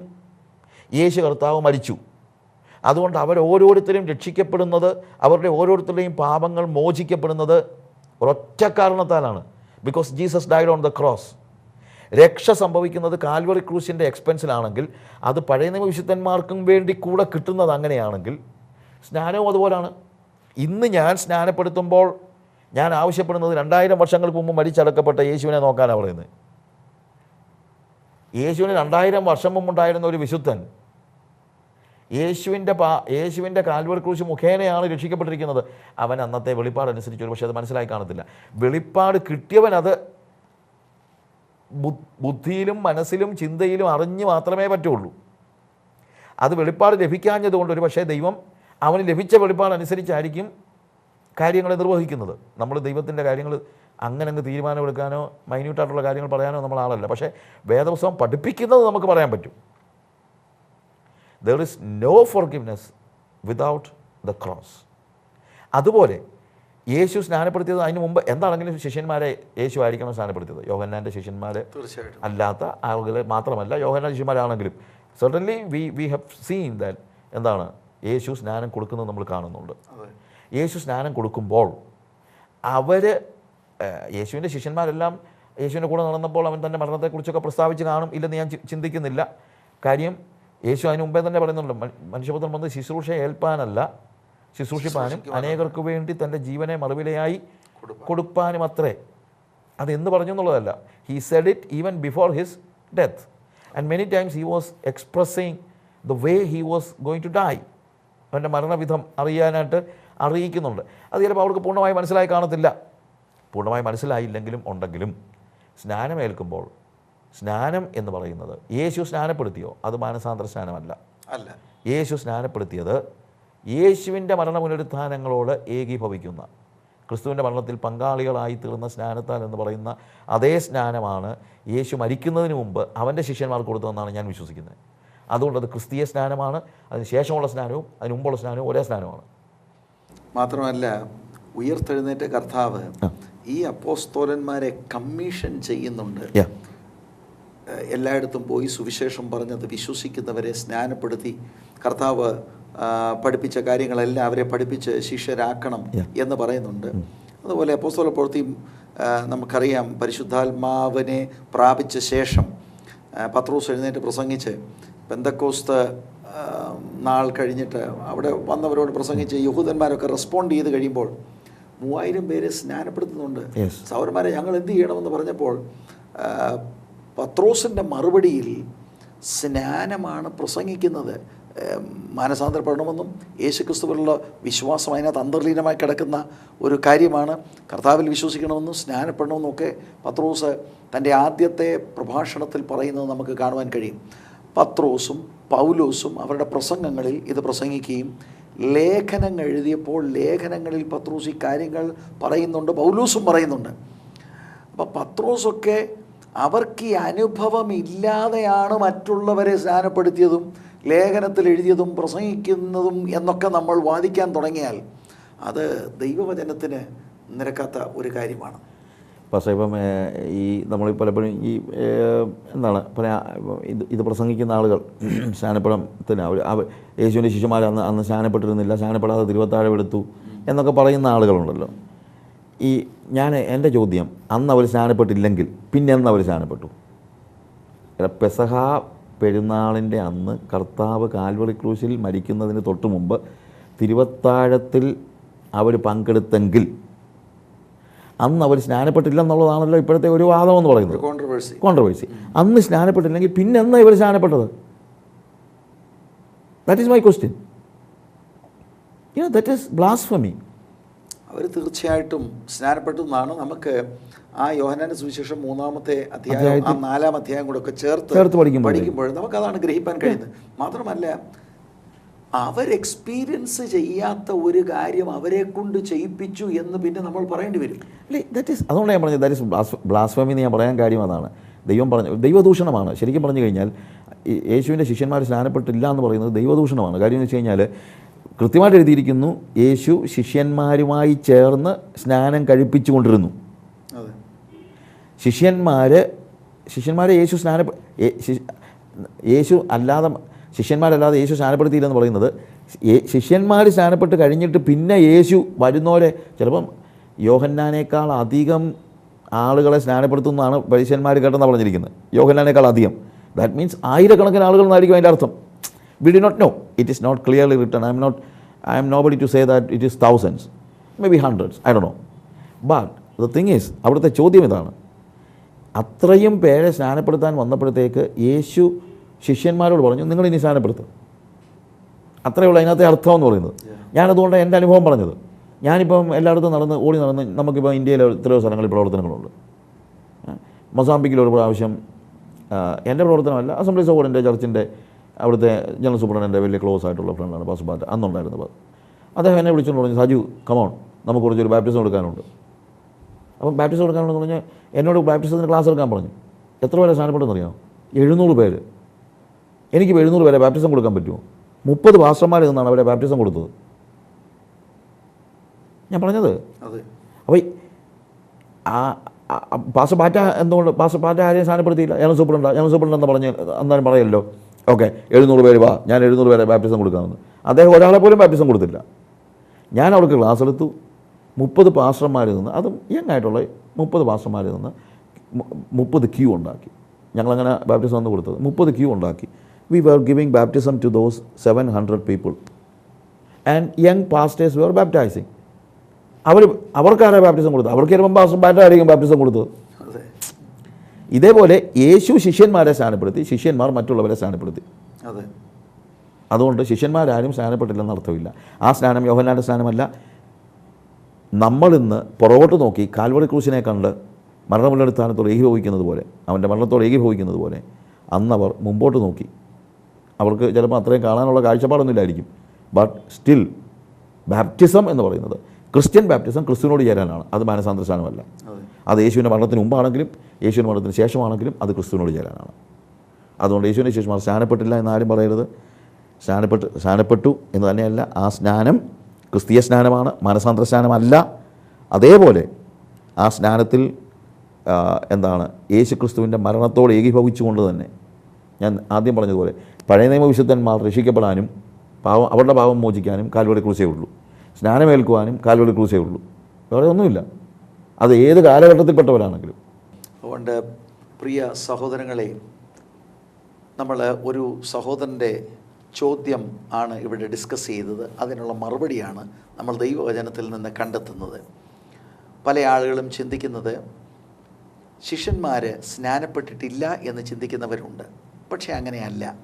യേശു കർത്താവ് മരിച്ചു. അതുകൊണ്ട് അവരോരോരുത്തരും രക്ഷിക്കപ്പെടുന്നത് അവരുടെ ഓരോരുത്തരുടെയും പാപങ്ങൾ മോചിക്കപ്പെടുന്നത് ഒരൊറ്റ കാരണത്താലാണ്. Because Jesus died on the cross രക്ഷ സംഭവിക്കുന്നത് കാൽവറി ക്രൂസിന്റെ എക്സ്പെൻസിലാണെങ്കിൽ അത് പഴയ നിയമ വിശുദ്ധന്മാർക്കും വേണ്ടി കൂടെ കിട്ടുന്നത് അങ്ങനെയാണെങ്കിൽ സ്നാനവും അതുപോലാണ്. ഇന്ന് ഞാൻ സ്നാനപ്പെടുത്തുമ്പോൾ ഞാൻ ആവശ്യപ്പെടുന്നത് രണ്ടായിരം വർഷങ്ങൾക്ക് മുമ്പ് മരിച്ചടക്കപ്പെട്ട യേശുവിനെ നോക്കാനാണ് പറയുന്നത്. യേശുവിന് രണ്ടായിരം വർഷം മുമ്പുണ്ടായിരുന്ന ഒരു വിശുദ്ധൻ യേശുവിന്റെ പാ യേശുവിന്റെ കാൽവർ ക്രൂശ് മുഖേനയാണ് രക്ഷിക്കപ്പെട്ടിരിക്കുന്നത്. അവൻ അന്നത്തെ വെളിപ്പാട് അനുസരിച്ച് ഒരു പക്ഷേ അത് മനസ്സിലായി കാണത്തില്ല. വെളിപ്പാട് കിട്ടിയവൻ അത് ബുദ്ധിയിലും മനസ്സിലും ചിന്തയിലും അറിഞ്ഞ് മാത്രമേ പറ്റുള്ളൂ. അത് വെളിപ്പാട് ലഭിക്കാഞ്ഞതുകൊണ്ട് ഒരു പക്ഷേ ദൈവം അവന് ലഭിച്ച വെളിപ്പാടനുസരിച്ചായിരിക്കും കാര്യങ്ങളെ നിർവഹിക്കുന്നത്. നമ്മൾ ദൈവത്തിന്റെ കാര്യങ്ങൾ അങ്ങനെ അങ്ങ് തീരുമാനമെടുക്കാനോ മൈന്യൂട്ടായിട്ടുള്ള കാര്യങ്ങൾ പറയാനോ നമ്മൾ ആളല്ല. പക്ഷേ വേദപുസ്തകം പഠിപ്പിക്കുന്നത് നമുക്ക് പറയാൻ പറ്റും. There is no forgiveness without the cross അതുപോലെ യേശു സ്നാനപ്പെടുത്തിയത് അതിന് മുമ്പ് എന്താണെങ്കിലും ശിഷ്യന്മാരെ യേശു ആയിരിക്കണം സ്നാനപ്പെടുത്തിയത്. യോഹന്നാന്റെ ശിഷ്യന്മാരെ തീർച്ചയായിട്ടും. അല്ലാത്ത ആളുകൾ മാത്രമല്ല യോഹന്നാൻ ശിഷ്യന്മാരാണെങ്കിലും. Certainly we we have seen that എന്താണ്? യേശു സ്നാനം കൊടുക്കുന്നത് നമ്മൾ കാണുന്നുണ്ട്. യേശു സ്നാനം കൊടുക്കുമ്പോൾ അവർ യേശുവിന്റെ ശിഷ്യന്മാരെല്ലാം യേശുവിന്റെ കൂടെ നടന്നപ്പോൾ അവൻ തന്റെ മരണത്തെക്കുറിച്ചൊക്കെ പ്രസ്താവിച്ച് കാണും ഇല്ലെന്ന് ഞാൻ ചിന്തിക്കുന്നില്ല. കാര്യം യേശു അതിന് മുമ്പേ തന്നെ പറയുന്നുണ്ട്. മനുഷ്യപുത്രം വന്ന് ശുശ്രൂഷ ഏൽപ്പാനല്ല. ശുശ്രൂഷിപ്പാനും അനേകർക്ക് വേണ്ടി തന്റെ ജീവനെ മറുവിലയായി കൊടുപ്പാനും. അത്രേ. അതെന്ന് പറഞ്ഞു എന്നുള്ളതല്ല. He said it even before his death and many times he was expressing the way he was going to die അവന്റെ മരണവിധം അറിയാനായിട്ട് അറിയിക്കുന്നുണ്ട്. അത് ചിലപ്പോൾ അവർക്ക് പൂർണമായി മനസ്സിലായി കാണത്തില്ല. പൂർണമായി മനസ്സിലായില്ലെങ്കിലും ഉണ്ടെങ്കിലും സ്നാനമേൽക്കുമ്പോൾ സ്നാനം എന്ന് പറയുന്നത് യേശു സ്നാനപ്പെടുത്തിയോ? അത് മാനസാന്തര സ്നാനമല്ല. അല്ല. യേശു സ്നാനപ്പെടുത്തിയത് യേശുവിന്റെ മരണ പുനരുത്ഥാനങ്ങളോട് ഏകീഭവിക്കുന്ന ക്രിസ്തുവിന്റെ മരണത്തിൽ പങ്കാളികളായി തീർന്ന സ്നാനത്താൽ എന്ന് പറയുന്ന അതേ സ്നാനമാണ് യേശു മരിക്കുന്നതിന് മുമ്പ് അവന്റെ ശിഷ്യന്മാർക്ക് കൊടുത്തതെന്നാണ് ഞാൻ വിശ്വസിക്കുന്നത്. അതുകൊണ്ട് അത് ക്രിസ്തീയ സ്നാനമാണ് അതിന് ശേഷമുള്ള സ്നാനവും അതിന് മുമ്പുള്ള സ്നാനവും ഒരേ സ്നാനമാണ്. മാത്രമല്ല ഉയർത്തെഴുന്നേറ്റ കർത്താവ് ഈ അപ്പോസ്തോലന്മാരെ കമ്മീഷൻ ചെയ്യുന്നുണ്ട്. എല്ലായിടത്തും പോയി സുവിശേഷം പറഞ്ഞത് വിശ്വസിക്കുന്നവരെ സ്നാനപ്പെടുത്തി. കർത്താവ് പഠിപ്പിച്ച കാര്യങ്ങളെല്ലാം അവരെ പഠിപ്പിച്ച് ശിഷ്യരാക്കണം എന്ന് പറയുന്നുണ്ട്. അതുപോലെ അപ്പോസ്തല പ്രവൃത്തിയും നമുക്കറിയാം പരിശുദ്ധാത്മാവിനെ പ്രാപിച്ച ശേഷം പത്രോസ് എഴുന്നേറ്റ് പ്രസംഗിച്ച് പെന്തക്കോസ്ത് ആ, നാൾ കഴിഞ്ഞിട്ട് അവിടെ വന്നവരോട് പ്രസംഗിച്ച് യഹൂദന്മാരൊക്കെ റെസ്പോണ്ട് ചെയ്ത് കഴിയുമ്പോൾ മൂവായിരം പേരെ സ്നാനപ്പെടുത്തുന്നുണ്ട്. സൗരന്മാരെ ഞങ്ങൾ എന്ത് ചെയ്യണമെന്ന് പറഞ്ഞപ്പോൾ പത്രോസിന്റെ മറുപടിയിൽ സ്നാനമാണ് പ്രസംഗിക്കുന്നത്. മാനസാന്തരപ്പെടണമെന്നും യേശുക്രിസ്തുവിലുള്ള വിശ്വാസം അതിനകത്ത് അന്തർലീനമായി കിടക്കുന്ന ഒരു കാര്യമാണ്. കർത്താവിൽ വിശ്വസിക്കണമെന്നും സ്നാനപ്പെടണമെന്നും ഒക്കെ പത്രോസ് തന്റെ ആദ്യത്തെ പ്രഭാഷണത്തിൽ പറയുന്നത് നമുക്ക് കാണുവാൻ കഴിയും. പത്രോസും പൗലോസും അവരുടെ പ്രസംഗങ്ങളിൽ ഇത് പ്രസംഗിക്കുകയും ലേഖനങ്ങൾ എഴുതിയപ്പോൾ ലേഖനങ്ങളിൽ പത്രോസ് ഈ കാര്യങ്ങൾ പറയുന്നുണ്ട് പൗലോസും പറയുന്നുണ്ട്. അപ്പോൾ പത്രോസൊക്കെ അവർക്ക് ഈ അനുഭവമില്ലാതെയാണ് മറ്റുള്ളവരെ സ്നാനപ്പെടുത്തിയതും ലേഖനത്തിൽ എഴുതിയതും പ്രസംഗിക്കുന്നതും എന്നൊക്കെ നമ്മൾ വാദിക്കാൻ തുടങ്ങിയാൽ അത് ദൈവവചനത്തിന് നിരക്കാത്ത ഒരു കാര്യമാണ്. പക്ഷേ ഇപ്പം ഈ നമ്മൾ പലപ്പോഴും ഈ എന്താണ് പറയാ ഇത് ഇത് പ്രസംഗിക്കുന്ന ആളുകൾ സ്നാനപ്പെടത്തിന് അവർ യേശുവിന്റെ ശിശുമാർ അന്ന് അന്ന് സ്നാനപ്പെട്ടിരുന്നില്ല സ്നാനപ്പെടാതെ തിരുവത്താഴമെടുത്തു എന്നൊക്കെ പറയുന്ന ആളുകളുണ്ടല്ലോ. ഈ ഞാൻ എന്റെ ചോദ്യം അന്ന് അവർ സ്നാനപ്പെട്ടില്ലെങ്കിൽ പിന്നെ അന്ന് അവർ സ്നാനപ്പെട്ടു എടാ, പെസഹ പെരുന്നാളിന്റെ അന്ന് കർത്താവ് കാൽവറി ക്രൂശിൽ മരിക്കുന്നതിന് തൊട്ട് മുമ്പ് തിരുവത്താഴത്തിൽ അവർ പങ്കെടുത്തെങ്കിൽ അന്ന് അവർ സ്നാനപ്പെട്ടില്ല എന്നുള്ളതാണല്ലോ ഇപ്പോഴത്തെ ഒരു വാദം എന്ന് പറയുന്നത്. കോൺട്രവേഴ്സി കോൺട്രവേഴ്സി അന്ന് സ്നാനപ്പെട്ടില്ലെങ്കിൽ പിന്നെ എന്നാ ഇവർ സ്നാനപ്പെട്ടത്. That is my question you that is blasphemy അവർ തീർച്ചയായിട്ടും സ്നാനപ്പെട്ടു എന്നാണ് നമുക്ക് ആ യോഹനാന്റെ സുവിശേഷം മൂന്നാമത്തെ അധ്യായം ആ നാലാം അധ്യായം കൂടെ ഒക്കെ ചേർത്ത് ചേർത്ത് പഠിക്കുമ്പോൾ പഠിക്കുമ്പോൾ നമുക്കതാണ് ഗ്രഹിക്കാൻ കഴിയുന്നത്. മാത്രമല്ല അവർ എക്സ്പീരിയൻസ് ചെയ്യാത്ത ഒരു കാര്യം അവരെ കൊണ്ട് ചെയ്യിപ്പിച്ചു എന്ന് പിന്നെ നമ്മൾ പറയേണ്ടി വരും. അല്ലേ ദാറ്റ് ഈസ് അതുകൊണ്ട് ഞാൻ പറഞ്ഞത് ദാറ്റ് ഈസ് ബ്ലാസ്ഫമി എന്ന് ഞാൻ പറയാൻ കാര്യം അതാണ്. ദൈവം പറഞ്ഞു ദൈവദൂഷണമാണ്. ശരിക്കും പറഞ്ഞു കഴിഞ്ഞാൽ യേശുവിന്റെ ശിഷ്യന്മാർ സ്നാനപ്പെട്ടില്ല എന്ന് പറയുന്നത് ദൈവദൂഷണമാണ്. കാര്യം എന്ന് വെച്ച് കഴിഞ്ഞാൽ കൃത്യമായിട്ട് എഴുതിയിരിക്കുന്നു യേശു ശിഷ്യന്മാരുമായി ചേർന്ന് സ്നാനം കഴിപ്പിച്ചുകൊണ്ടിരുന്നു. ശിഷ്യന്മാർ ശിഷ്യന്മാരെ യേശു സ്നാന യേശു അല്ലാതെ ശിഷ്യന്മാരല്ലാതെ യേശു സ്നാനപ്പെടുത്തിയില്ലെന്ന് പറയുന്നത് ശിഷ്യന്മാർ സ്നാനപ്പെട്ട് കഴിഞ്ഞിട്ട് പിന്നെ യേശു വരുന്നവരെ ചിലപ്പം യോഹന്നാനേക്കാൾ അധികം ആളുകളെ സ്നാനപ്പെടുത്തുന്നതാണ് പരിശന്മാർ കേട്ടെന്ന് പറഞ്ഞിരിക്കുന്നത്. യോഹന്നാനേക്കാൾ അധികം. ദാറ്റ് മീൻസ് ആയിരക്കണക്കിന് ആളുകൾ എന്നായിരിക്കും അതിന്റെ അർത്ഥം. We did not know it is not clearly written I'm not I'm nobody to say that it is thousands maybe hundreds I Dr know but the thing is അവിടുത്തെ ചോദ്യം ഇതാണ്. അത്രയും പേരെ സ്നാനപ്പെടുത്താൻ വന്നപ്പോഴത്തേക്ക് യേശു ശിഷ്യന്മാരോട് പറഞ്ഞു നിങ്ങൾ ഇനി സ്നാനപ്പെടുത്തും അത്രയേ ഉള്ളൂ അതിനകത്തെ അർത്ഥം എന്ന് പറയുന്നത്. ഞാനതുകൊണ്ട് എന്റെ അനുഭവം പറഞ്ഞത്. ഞാനിപ്പം എല്ലായിടത്തും നടന്ന് ഓടി നടന്ന് നമുക്കിപ്പോൾ ഇന്ത്യയിൽ എത്രയോ സ്ഥലങ്ങളിൽ പ്രവർത്തനങ്ങളുണ്ട്. മൊസാമ്പിക്കിൽ ഒരു പ്രാവശ്യം എന്റെ പ്രവർത്തനമല്ല അസംബ്ലീസ് ഓഫ് ചർച്ചിന്റെ അവിടുത്തെ ജനറൽ സൂപ്രണ്ടന്റെ വലിയ ക്ലോസ് ആയിട്ടുള്ള ഫ്രണ്ടാണ് പാസ്ബാറ്റ് അന്നുണ്ടായിരുന്നത് അദ്ദേഹം എന്നെ വിളിച്ചുകൊണ്ട് പറഞ്ഞു സജു കമോൺ നമുക്ക് കുറച്ചൊരു ബാപ്റ്റിസം കൊടുക്കാനുണ്ട് അപ്പം ബാപ്റ്റിസം കൊടുക്കാനുണ്ടെന്ന് പറഞ്ഞാൽ എന്നോട് ബാപ്റ്റിസത്തിന് ക്ലാസ് എടുക്കാൻ പറഞ്ഞു. എത്ര പേരെ സ്ഥാനപ്പെട്ടെന്ന് അറിയാമോ എഴുന്നൂറ് പേര്. എനിക്ക് എഴുന്നൂറ് പേരെ ബാപ്റ്റിസം കൊടുക്കാൻ പറ്റുമോ? മുപ്പത് പാസ്റ്റർമാർ നിന്നാണ് അവരെ ബാപ്റ്റിസം കൊടുത്തത്. ഞാൻ പറഞ്ഞത്? അതെ. അപ്പോൾ ആ പാസ് പാറ്റ എന്തുകൊണ്ട് പാസ്റ്റർ പാറ്റ ആരെയും സ്ഥാനപ്പെടുത്തിയില്ല ഞാൻ സൂപ്രണ്ട ഞാൻ സൂപ്രണ്ട് എന്ന് പറഞ്ഞ് അന്നേരം പറയല്ലോ. ഓക്കെ എഴുന്നൂറ് പേര് വാ. ഞാൻ എഴുന്നൂറ് പേരെ ബാപ്റ്റിസം കൊടുക്കാമെന്ന്. അദ്ദേഹം ഒരാളെ പോലും ബാപ്റ്റിസം കൊടുത്തില്ല. ഞാൻ അവർക്ക് ക്ലാസ് എടുത്തു. മുപ്പത് പാസ്റ്റർമാരിൽ നിന്ന് അതും യങ് ആയിട്ടുള്ള മുപ്പത് പാസ്റ്റർമാരിൽ നിന്ന് മുപ്പത് ക്യൂ ഉണ്ടാക്കി. ഞങ്ങളങ്ങനെ ബാപ്റ്റിസം വന്ന് കൊടുത്തത്. മുപ്പത് ക്യൂ ഉണ്ടാക്കി. We were giving baptism to those seven hundred people and young pastors were baptizing അവർ അവർക്കാരാണ് ബാപ്റ്റിസം കൊടുത്തത്? അവർക്ക് ചിലപ്പം പാസ്റ്റർ ബാറ്റായിരിക്കും ബാപ്റ്റിസം കൊടുത്തത്? ഇതേപോലെ യേശു ശിഷ്യന്മാരെ സ്ഥാനപ്പെടുത്തി ശിഷ്യന്മാർ മറ്റുള്ളവരെ സ്ഥാനപ്പെടുത്തി അതെ. അതുകൊണ്ട് ശിഷ്യന്മാരാരും സ്നാനപ്പെട്ടില്ലെന്ന് അർത്ഥമില്ല. ആ സ്നാനം യോഹന്നാന്റെ സ്നാനമല്ല. നമ്മളിന്ന് പുറകോട്ട് നോക്കി കാൽവറി ക്രൂശിനെ കണ്ട് മരണമുള്ളടിസ്ഥാനത്തോട് ഏകീഭവിക്കുന്നത് പോലെ അവന്റെ മരണത്തോട് ഏകീഭവിക്കുന്നത് പോലെ അന്നവർ മുമ്പോട്ട് നോക്കി. അവർക്ക് ചിലപ്പോൾ അത്രയും കാണാനുള്ള കാഴ്ചപ്പാടൊന്നുമില്ലായിരിക്കും. ബട്ട് സ്റ്റിൽ ബാപ്റ്റിസം എന്ന് പറയുന്നത് ക്രിസ്ത്യൻ ബാപ്റ്റിസം ക്രിസ്തുവിനോട് ചേരാനാണ്. അത് മാനസാന്തരസ്ഥാനമല്ല അത്. യേശുവിന്റെ മരണത്തിന് മുമ്പാണെങ്കിലും യേശുവിന്റെ മരണത്തിന് ശേഷമാണെങ്കിലും അത് ക്രിസ്തുവിനോട് ചേരാനാണ്. അതുകൊണ്ട് യേശുവിന്റെ ശേഷം സ്നാനപ്പെട്ടില്ല എന്നാരും പറയരുത്. സ്നാനപ്പെട്ട് സ്നാനപ്പെട്ടു എന്ന് തന്നെയല്ല ആ സ്നാനം ക്രിസ്തീയ സ്നാനമാണ് മാനസാന്തര സ്നാനമല്ല. അതേപോലെ ആ സ്നാനത്തിൽ എന്താണ് യേശു ക്രിസ്തുവിന്റെ മരണത്തോട് ഏകീഭവിച്ചുകൊണ്ട് തന്നെ ഞാൻ ആദ്യം പറഞ്ഞതുപോലെ പഴയ നിയമവിശുദ്ധന്മാർ രക്ഷിക്കപ്പെടാനും പാവം അവരുടെ പാവം മോചിക്കാനും കാൽവടി ക്രൂശേ ഉള്ളൂ. സ്നാനമേൽക്കുവാനും കാൽവടി ക്രൂശേ ഉള്ളൂ. വേറെ ഒന്നുമില്ല. അത് ഏത് കാലഘട്ടത്തിൽപ്പെട്ടവരാണെങ്കിലും. അതുകൊണ്ട് പ്രിയ സഹോദരങ്ങളെ നമ്മൾ ഒരു സഹോദരന്റെ ചോദ്യം ആണ് ഇവിടെ ഡിസ്കസ് ചെയ്തത്. അതിനുള്ള മറുപടിയാണ് നമ്മൾ ദൈവവചനത്തിൽ നിന്ന് കണ്ടെത്തുന്നത്. പല ആളുകളും ചിന്തിക്കുന്നത് ശിഷ്യന്മാർ സ്നാനപ്പെട്ടിട്ടില്ല എന്ന് ചിന്തിക്കുന്നവരുണ്ട്. പക്ഷേ അങ്ങനെയല്ല.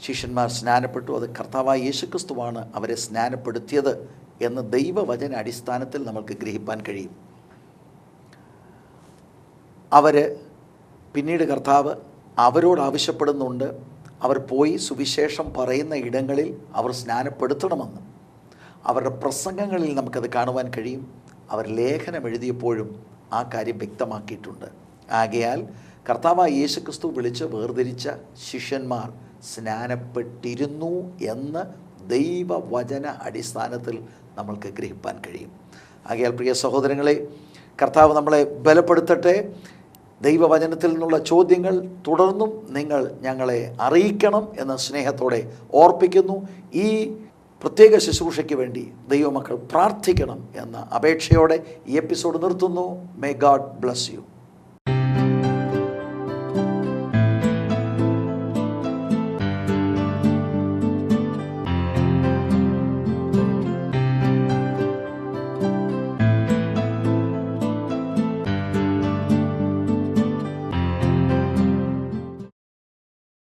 ശിഷ്യന്മാർ സ്നാനപ്പെട്ടു അത് കർത്താവായ യേശുക്രിസ്തുവാണ് അവരെ സ്നാനപ്പെടുത്തിയത് എന്ന് ദൈവവചന അടിസ്ഥാനത്തിൽ നമുക്ക് ഗ്രഹിപ്പാൻ കഴിയും. അവർ പിന്നീട് കർത്താവ് അവരോട് ആവശ്യപ്പെടുന്നുണ്ട്. അവർ പോയി സുവിശേഷം പറയുന്ന ഇടങ്ങളിൽ അവർ സ്നാനപ്പെടുത്തണമെന്നും അവരുടെ പ്രസംഗങ്ങളിൽ നമുക്കത് കാണുവാൻ കഴിയും. അവർ ലേഖനം എഴുതിയപ്പോഴും ആ കാര്യം വ്യക്തമാക്കിയിട്ടുണ്ട്. ആകയാൽ കർത്താവായ യേശുക്രിസ്തു വിളിച്ച് വേർതിരിച്ച ശിഷ്യന്മാർ സ്നാനപ്പെട്ടിരുന്നു എന്ന് ദൈവവചന അടിസ്ഥാനത്തിൽ നമ്മൾക്ക് ഗ്രഹിപ്പാൻ കഴിയും. ആകയാൽ പ്രിയ സഹോദരങ്ങളെ കർത്താവ് നമ്മളെ ബലപ്പെടുത്തട്ടെ. ദൈവവചനത്തിൽ നിന്നുള്ള ചോദ്യങ്ങൾ തുടർന്നും നിങ്ങൾ ഞങ്ങളെ അറിയിക്കണം എന്ന സ്നേഹത്തോടെ ഓർപ്പിക്കുന്നു. ഈ പ്രത്യേക ശുശ്രൂഷയ്ക്ക് വേണ്ടി ദൈവമക്കൾ പ്രാർത്ഥിക്കണം എന്ന അപേക്ഷയോടെ ഈ എപ്പിസോഡ് നിർത്തുന്നു. May God bless you